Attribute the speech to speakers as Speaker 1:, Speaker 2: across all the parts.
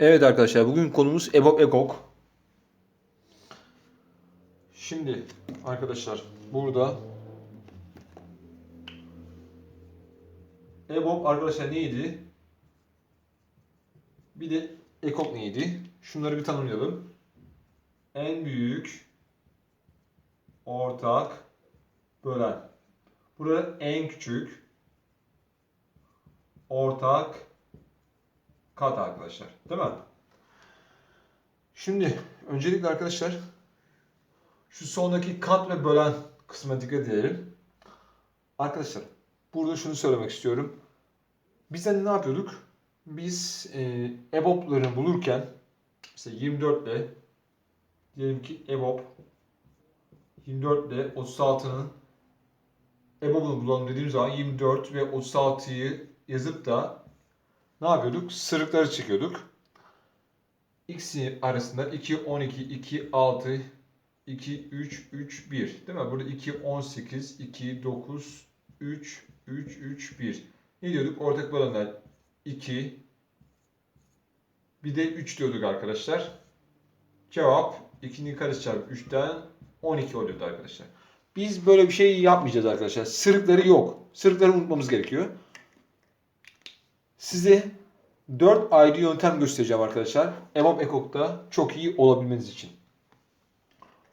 Speaker 1: Evet arkadaşlar bugün konumuz EBOB EGOK. Şimdi arkadaşlar burada EBOB arkadaşlar neydi? Bir de EKOK neydi? Şunları bir tanımlayalım. En büyük ortak bölen. Burada en küçük ortak kat arkadaşlar. Değil mi? Şimdi öncelikle arkadaşlar şu sondaki kat ve bölen kısmına dikkat edelim. Arkadaşlar burada şunu söylemek istiyorum. Biz hani ne yapıyorduk? Biz e, EBOB'ları bulurken mesela 24 ile diyelim ki EBOB 24 ile 36'nın EBOB'unu bulalım dediğimiz zaman 24 ve 36'yı yazıp da ne yapıyorduk? Sırıkları çekiyorduk. X'i arasında 2, 12, 2, 6, 2, 3, 3, 1. Değil mi? Burada 2, 18, 2, 9, 3, 3, 3, 1. Ne diyorduk? Ortak bölenler 2, bir de 3 diyorduk arkadaşlar. Cevap 2'nin karesi çarpı 3'ten 12 oluyordu arkadaşlar. Biz böyle bir şey yapmayacağız arkadaşlar. Sırıkları yok. Sırıkları unutmamız gerekiyor. Size 4 ayrı yöntem göstereceğim arkadaşlar. EBOB EKOK'ta çok iyi olabilmeniz için.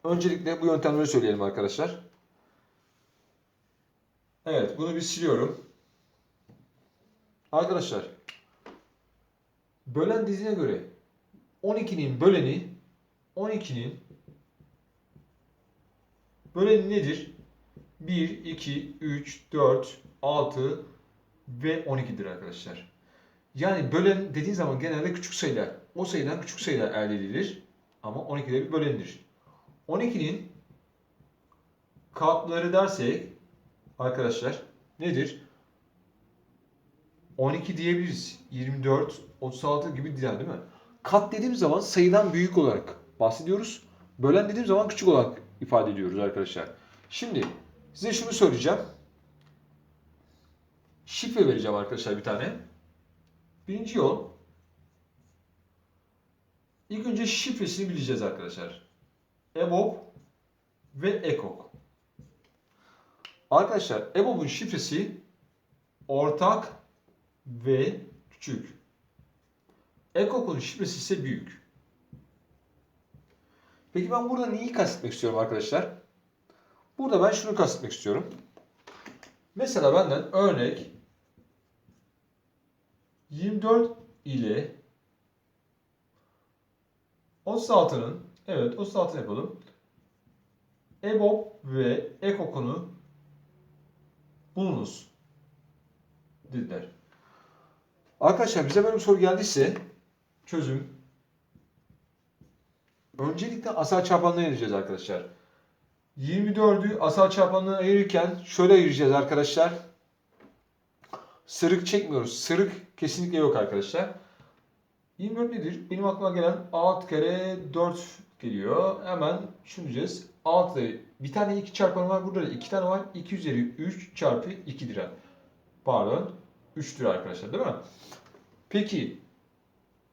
Speaker 1: Öncelikle bu yöntemleri söyleyelim arkadaşlar. Evet bunu bir siliyorum. Arkadaşlar bölen dizine göre 12'nin böleni 12'nin böleni nedir? 1, 2, 3, 4, 6 ve 12'dir arkadaşlar. Yani bölen dediğin zaman genelde küçük sayılar. O sayıdan küçük sayılar elde edilir. Ama 12 de bir bölendir. 12'nin katları dersek arkadaşlar nedir? 12 diyebiliriz. 24, 36 gibi dizer değil mi? Kat dediğim zaman sayıdan büyük olarak bahsediyoruz. Bölen dediğim zaman küçük olarak ifade ediyoruz arkadaşlar. Şimdi size şunu söyleyeceğim. Şifre vereceğim arkadaşlar bir tane. Birinci yol ilk önce şifresini bileceğiz arkadaşlar. EBOB ve EKOK. Arkadaşlar EBOB'un şifresi ortak ve küçük. EKOK'un şifresi ise büyük. Peki ben burada neyi kastetmek istiyorum arkadaşlar? Burada ben şunu kastetmek istiyorum. Mesela benden örnek 24 ile 36'nın evet 36 yapalım. EBOB ve EKOK'unu bulunuz dediler. Arkadaşlar bize böyle bir soru geldiyse çözüm öncelikle asal çarpanlarına ayıracağız arkadaşlar. 24'ü asal çarpanlarına ayırırken şöyle ayıracağız arkadaşlar. Sırık çekmiyoruz. Sırık kesinlikle yok arkadaşlar. 24 nedir? Benim aklıma gelen 6 kere 4 geliyor. Hemen şunu diyeceğiz. 6 bir tane 2 çarpanı var. Burada da 2 tane var. 2 üzeri 3 çarpı 2 lira. Pardon. 3 lira arkadaşlar değil mi? Peki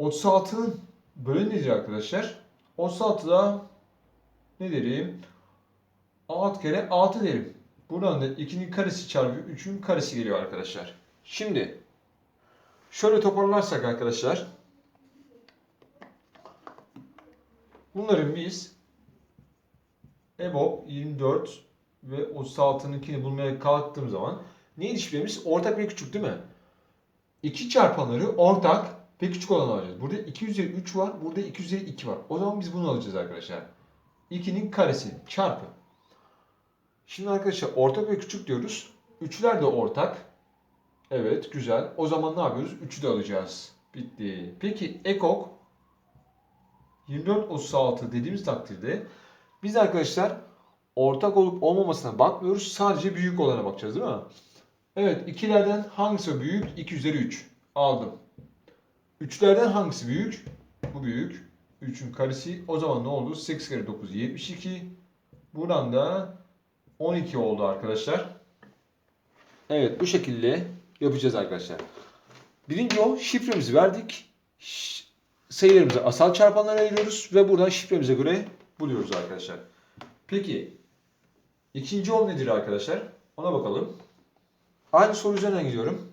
Speaker 1: 36'nın bölü nedir arkadaşlar? 36'da ne derim? 6 kere 6 derim. Buradan da 2'nin karesi çarpı 3'ün karesi geliyor arkadaşlar. Şimdi şöyle toparlarsak arkadaşlar bunların biz EBOB 24 ve 36'nınkini bulmaya kalktığım zaman neydi şifremiz? Ortak ve küçük değil mi? İki çarpanları ortak ve küçük olan alacağız. Burada 2 üzeri 3 var. Burada 2 üzeri 2 var. O zaman biz bunu alacağız arkadaşlar. 2'nin karesi çarpı. Şimdi arkadaşlar ortak ve küçük diyoruz. Üçler de ortak. Evet güzel. O zaman ne yapıyoruz? 3'ü de alacağız. Bitti. Peki ekok 24-36 dediğimiz takdirde biz arkadaşlar ortak olup olmamasına bakmıyoruz. Sadece büyük olana bakacağız değil mi? Evet ikilerden hangisi büyük? 2 üzeri 3. Aldım. Üçlerden hangisi büyük? Bu büyük. 3'ün karesi. O zaman ne oldu? 8 kere 9 72. Buradan da 12 oldu arkadaşlar. Evet bu şekilde yapacağız arkadaşlar. Birinci yol şifremizi verdik. Sayılarımızı asal çarpanlara ayırıyoruz ve buradan şifremize göre buluyoruz arkadaşlar. Peki ikinci yol nedir arkadaşlar? Ona bakalım. Aynı soru üzerinden gidiyorum.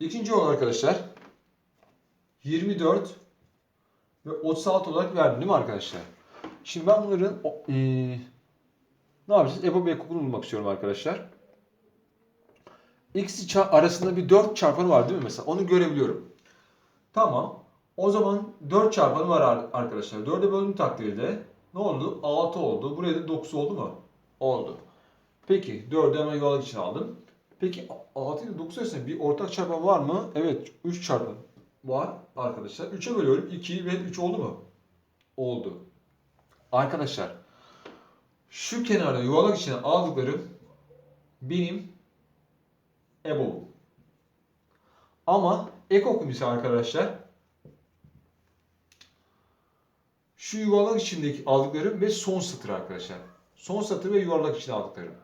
Speaker 1: İkinci yol arkadaşlar 24 ve 36 olarak verdim değil mi arkadaşlar? Şimdi ben bunların ne yapacağız? EBOB ekokunu bulmak istiyorum arkadaşlar. X arasında bir 4 çarpanı var değil mi mesela? Onu görebiliyorum. Tamam. O zaman 4 çarpanı var ar- arkadaşlar. 4'e böldüğüm takdirde ne oldu? 6 oldu. Buraya da 9 oldu mu? Oldu. Peki 4'ü hemen yuvarlak için aldım. Peki 6 ile 9 arasında bir ortak çarpan var mı? Evet 3 çarpan var arkadaşlar. 3'e bölüyorum. 2 ve 3 oldu mu? Oldu. Arkadaşlar şu kenarda yuvarlak içine aldıklarım benim EBOB'um. Ama EKOK'um ise arkadaşlar şu yuvarlak içindeki aldıklarım ve son satır arkadaşlar. Son satır ve yuvarlak içine aldıklarım.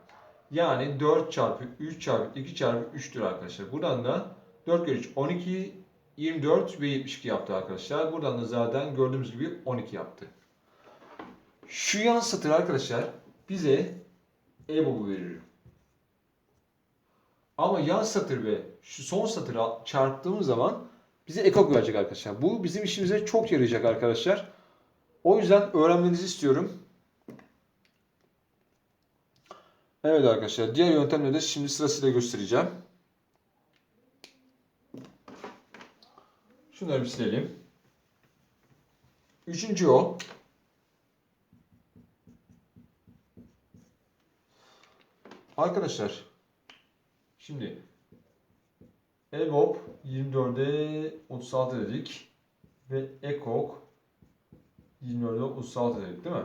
Speaker 1: Yani 4 çarpı 3 çarpı 2 çarpı 3'tür arkadaşlar. Buradan da 4 kere 3 12, 24 ve 72 yaptı arkadaşlar. Buradan da zaten gördüğümüz gibi 12 yaptı. Şu yan satır arkadaşlar bize EBOB'u verir. Ama yan satır ve şu son satırı çarptığımız zaman bize ekok verecek arkadaşlar. Bu bizim işimize çok yarayacak arkadaşlar. O yüzden öğrenmenizi istiyorum. Evet arkadaşlar diğer yöntemleri de şimdi sırasıyla göstereceğim. Şunları bir silelim. Üçüncü yol. Arkadaşlar şimdi EBOB 24'e 36 dedik ve EKOK 24'e 36 dedik değil mi?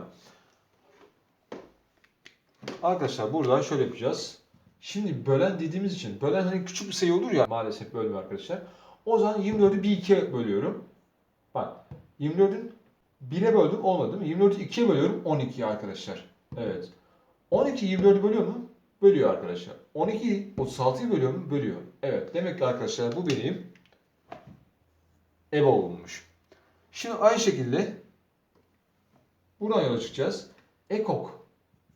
Speaker 1: Arkadaşlar burada şöyle yapacağız. Şimdi bölen dediğimiz için bölen hani küçük bir sayı olur ya maalesef bölmüyor arkadaşlar. O zaman 24'ü bir 2'ye bölüyorum. Bak 24'ün 1'e böldüm olmadı mi? 24'ü 2'ye bölüyorum 12 arkadaşlar. Evet. 12 24'ü bölüyor mu? Bölüyor arkadaşlar. 12 36'yı bölüyor mu? Bölüyor. Evet. Demek ki arkadaşlar bu benim EBOB'ummuş. Şimdi aynı şekilde buradan yola çıkacağız. EKOK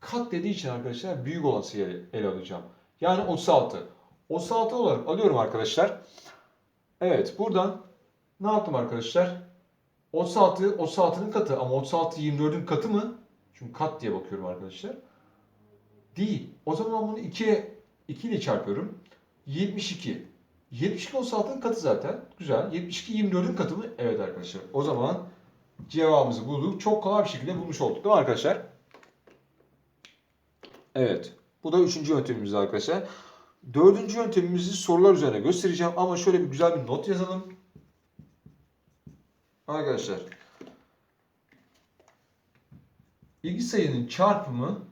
Speaker 1: kat dediği için arkadaşlar büyük olan sayıyı ele alacağım. Yani 36. 36 olarak alıyorum arkadaşlar. Evet buradan ne yaptım arkadaşlar? 36 36'nın katı ama 36 24'ün katı mı? Çünkü kat diye bakıyorum arkadaşlar. Değil. O zaman bunu 2'ye 2 ile çarpıyorum. 72. 72 36'nın katı zaten. Güzel. 72 24'ün katı mı? Evet arkadaşlar. O zaman cevabımızı bulduk. Çok kolay bir şekilde bulmuş olduk değil mi arkadaşlar? Evet. Bu da üçüncü yöntemimiz arkadaşlar. Dördüncü yöntemimizi sorular üzerine göstereceğim ama şöyle bir güzel bir not yazalım. Arkadaşlar. İlgi sayının çarpımı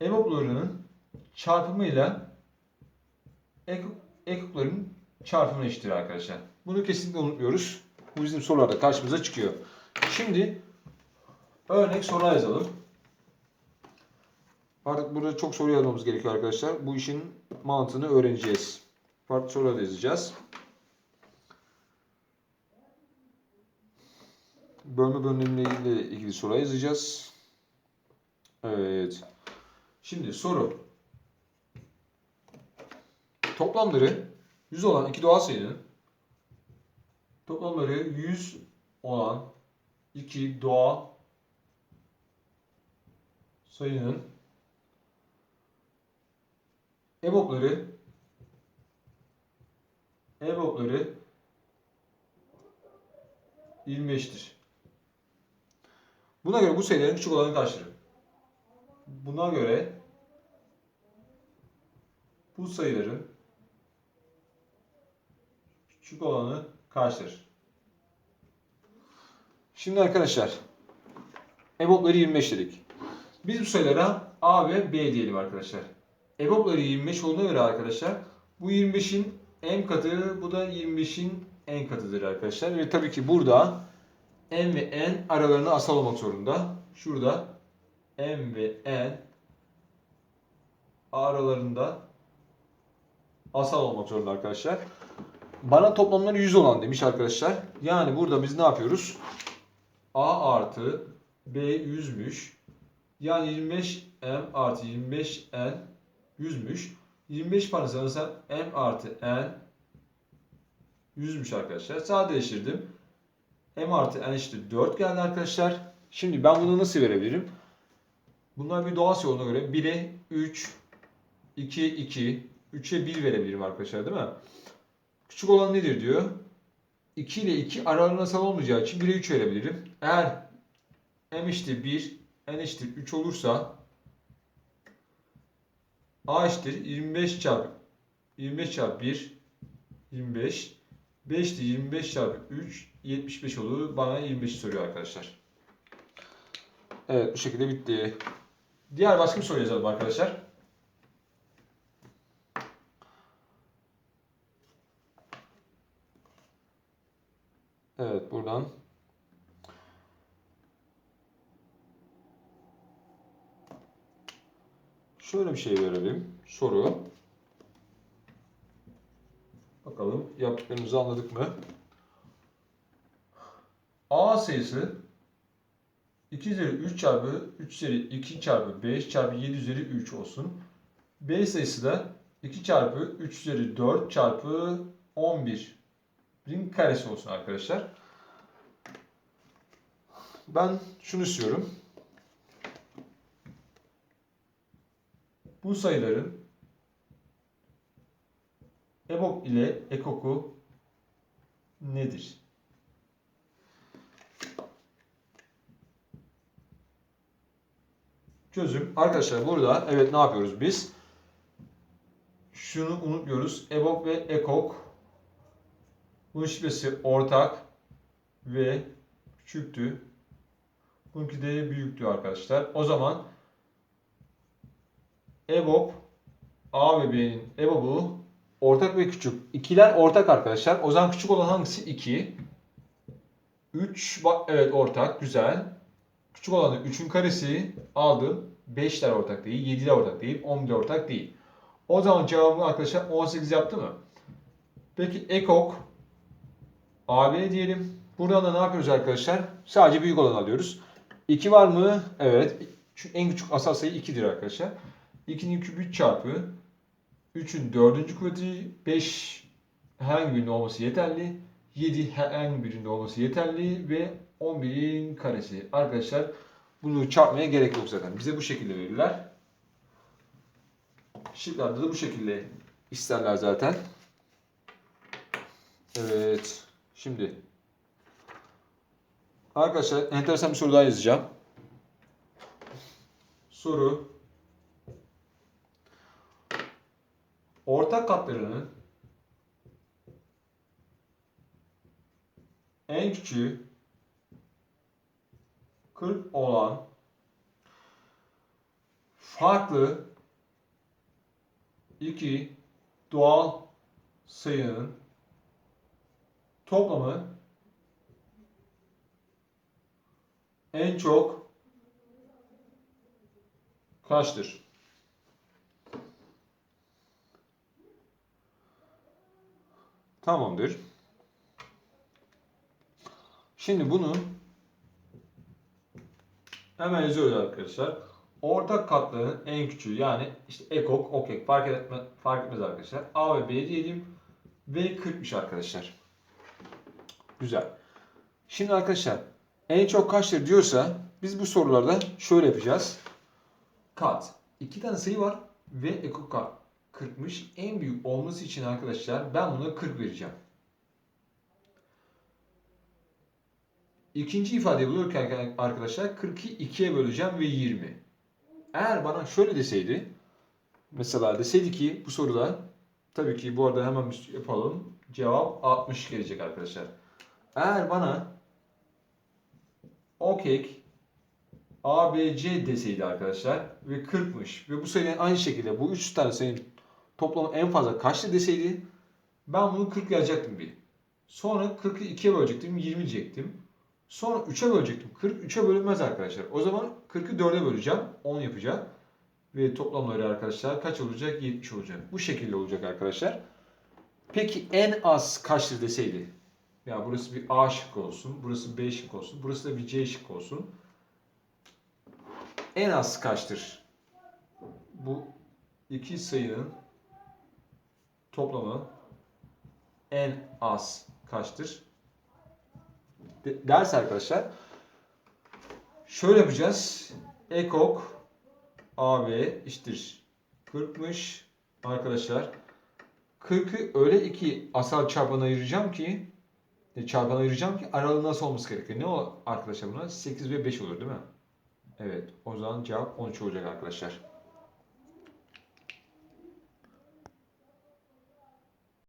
Speaker 1: EBOB'larının çarpımıyla ek- ekokların çarpımına eşittir arkadaşlar. Bunu kesinlikle unutmuyoruz. Bu bizim sorularda karşımıza çıkıyor. Şimdi örnek sorular yazalım. Artık burada çok soru yazmamız gerekiyor arkadaşlar. Bu işin mantığını öğreneceğiz. Farklı sorular yazacağız. Bölme bölümleriyle ilgili soru yazacağız. Evet. Şimdi soru. Toplamları 100 olan iki doğal sayının toplamları 100 olan iki doğal sayının EBOB'ları EBOB'ları 25'tir. Buna göre bu sayıların küçük olanı kaçtır? Buna göre bu sayıların küçük olanı kaçtır? Şimdi arkadaşlar EBOB'ları 25 dedik. Biz bu sayılara A ve B diyelim arkadaşlar. EBOB'ları 25 olduğuna göre arkadaşlar bu 25'in m katı bu da 25'in n katıdır arkadaşlar. Ve tabii ki burada m ve n aralarında asal olmak zorunda. Şurada m ve n aralarında asal olmak zorunda arkadaşlar. Bana toplamları 100 olan demiş arkadaşlar. Yani burada biz ne yapıyoruz? A artı B 100'müş. Yani 25M artı 25N 100'müş. 25 parası alırsan M artı N 100'müş arkadaşlar. Sadeleştirdim. M artı N eşittir 4 geldi arkadaşlar. Şimdi ben bunu nasıl verebilirim? Bunlar bir doğal yoluna göre 1'e 3, 2'ye 2, 3'e 1 verebilirim arkadaşlar değil mi? Küçük olan nedir diyor. 2 ile 2 aralarında olmayacağı için 1'e 3 verebilirim. Eğer m eşittir 1, n eşittir 3 olursa a eşittir 25 çarpı 25 çarpı 1 25 5 de 25 çarpı 3 75 olur. Bana 25 soruyor arkadaşlar. Evet bu şekilde bitti. Diğer başka bir soru yazalım arkadaşlar. Evet buradan şöyle bir şey verelim. Soru. Bakalım yaptıklarımızı anladık mı? A sayısı 2 üzeri 3 çarpı 3 üzeri 2 çarpı 5 çarpı 7 üzeri 3 olsun. B sayısı da 2 çarpı 3 üzeri 4 çarpı 11 bin karesi olsun arkadaşlar. Ben şunu istiyorum. Bu sayıların EBOB ile EKOK'u nedir? Çözüm. Arkadaşlar burada evet ne yapıyoruz biz? Şunu unutmuyoruz. EBOB ve EKOK bunun şifresi ortak ve küçüktü. Bununki de büyüktü arkadaşlar. O zaman EBOB A ve B'nin EBOB'u ortak ve küçük. İkiler ortak arkadaşlar. O zaman küçük olan hangisi? 2. 3 evet ortak. Güzel. Küçük olanı 3'ün karesi aldım. 5'ler ortak değil, 7'ler ortak değil, 11'ler ortak değil. O zaman cevabım arkadaşlar 18 yaptı mı? Peki ekok AB diyelim. Buradan da ne yapıyoruz arkadaşlar? Sadece büyük olanı alıyoruz. 2 var mı? Evet. Şu en küçük asal sayı 2'dir arkadaşlar. 2'nin kübü 3 çarpı 3'ün 4. kuvveti 5 herhangi birinin olması yeterli. 7 herhangi birinde olması yeterli ve 11'in karesi. Arkadaşlar bunu çarpmaya gerek yok zaten. Bize bu şekilde verirler. Şıklarda da bu şekilde isterler zaten. Evet. Şimdi arkadaşlar enteresan bir soru daha yazacağım. Soru ortak katlarının en küçüğü 40 olan farklı iki doğal sayının toplamı en çok kaçtır? Tamamdır. Şimdi bunu hemen yazıyoruz arkadaşlar. Ortak katların en küçüğü yani işte ekok, okek fark, etme, fark etmez arkadaşlar. A ve B diyelim. V 40'mış arkadaşlar. Güzel. Şimdi arkadaşlar en çok kaçtır diyorsa biz bu sorularda şöyle yapacağız. Kat. iki tane sayı var ve ekok kat 40'mış. En büyük olması için arkadaşlar ben buna 40 vereceğim. İkinci ifadeyi bulurken arkadaşlar 40'ı 2'ye böleceğim ve 20. Eğer bana şöyle deseydi, mesela deseydi ki bu soruda, tabii ki bu arada hemen yapalım, cevap 60 gelecek arkadaşlar. Eğer bana okek ABC deseydi arkadaşlar ve 40'mış ve bu sayının aynı şekilde bu 3 tane sayının toplamı en fazla kaçtı deseydi ben bunu 40 yazacaktım bir. Sonra 40'ı 2'ye bölecektim 20 diyecektim. Sonra 3'e bölecektim. 40 3'e bölünmez arkadaşlar. O zaman 40'ı 4'e böleceğim. 10 yapacağım. ve toplamları arkadaşlar kaç olacak? 70 olacak. Bu şekilde olacak arkadaşlar. Peki en az kaçtır deseydi? Ya burası bir A şıkkı olsun, burası B şıkkı olsun, burası da bir C şıkkı olsun. En az kaçtır? Bu iki sayının toplamı en az kaçtır? De- ders arkadaşlar. Şöyle yapacağız. Ekok AB eşittir 40'mış arkadaşlar. 40'ı öyle iki asal çarpana ayıracağım ki e, çarpana ayıracağım ki aralığı nasıl olması gerekiyor? Ne o arkadaşlar buna? 8 ve 5 olur değil mi? Evet. O zaman cevap 13 olacak arkadaşlar.